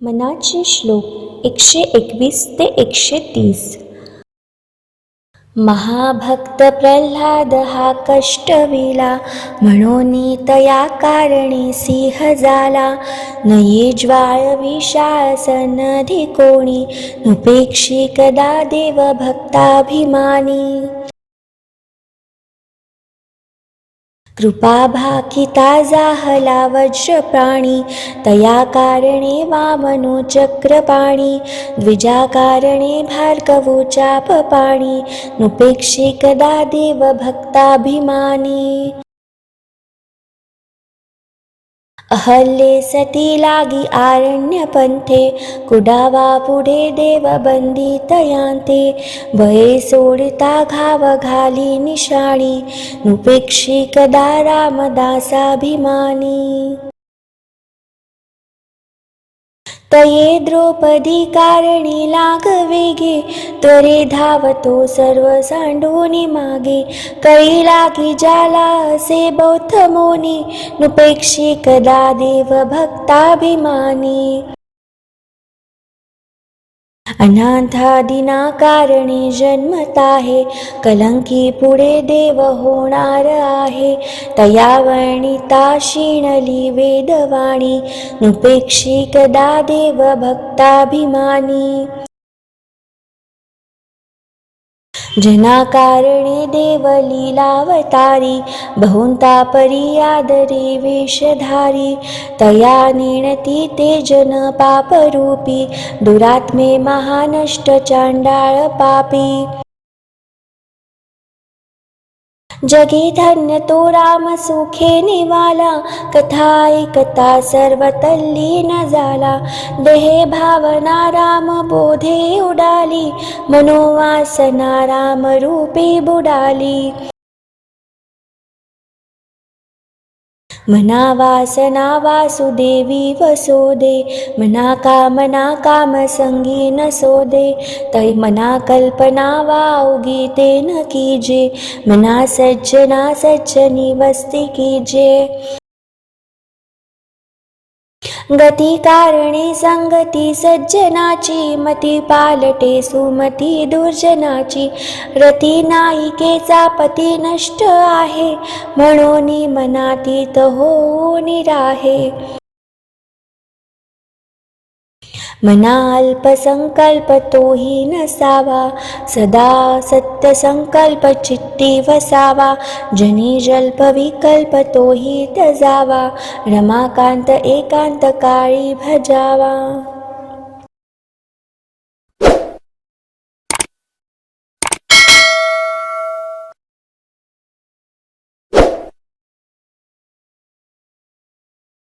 मनाचे श्लोक एकशे एकवीस ते एकशे तीस. महाभक्त प्रल्हाद हा कष्टविला म्हणून तया कारणे सिंह झाला. नये ज्वाळ विशाळ नधी कोणी नुपेक्षी कदा देव भक्ताभिमानी कृपा भाकिता जाहला वज्रप्राणी तया कारणे वामनो चक्रपाणी द्विजा कारणे भार्गवो चापपाणी नुपेक्षे कदा देव अहल्ये सती लागी आरण्यपंथे कुडावा पुढे देव बंदितयांते भये सोड़ता घाव घाली निशाणी नुपेक्षी कदा रामदासाभिमानी. तये द्रौपदी कारणी लाग वेगे त्वरे धावतो सर्व सांडोनी मागे. कळी लागी जाला असे बौद्ध मोनी नुपेक्षी कदा देव भक्ताभिमानी अनाथादिना कारणे जन्मताहे कलंकी पुढे देव होणार आहे. तया वर्णिता शिणली वेदवाणी. नुपेक्षी कदा देव भक्ताभिमानी जना कारणे देव लीलावतारी बहुंता परी आदरे वेशधारी तया नेणती ते जन पापरूपी दुरात्मे महानष्ट चांडाळ पापी. जगे धन्य तो राम सुखे निवाला कथा ऐकता सर्व तल्लीन झाला देहे भावना राम बोधे उडाली मनोवासना राम रूपी बुडाली. मना वासना वासुदेवी वसोदे मना कामना कामसंगी न सोदे तै मना कल्पना वावगी ते न कीजे मना सज्जना सज्जनी वस्ती कीजे। गती कारणे संगती सज्जनाची मती पालटे सुमती दुर्जनाची. रती नायिकेचा पती नष्ट आहे म्हणून मनातीत हो निराहे. मना अल्पसंकल्पतो हि नसावा सदा सत्यसंकल्पचिट्टी वसावा जनिजल्पविकल्पतो हि तजावा रमाकान्त एकान्तकारी भजावा।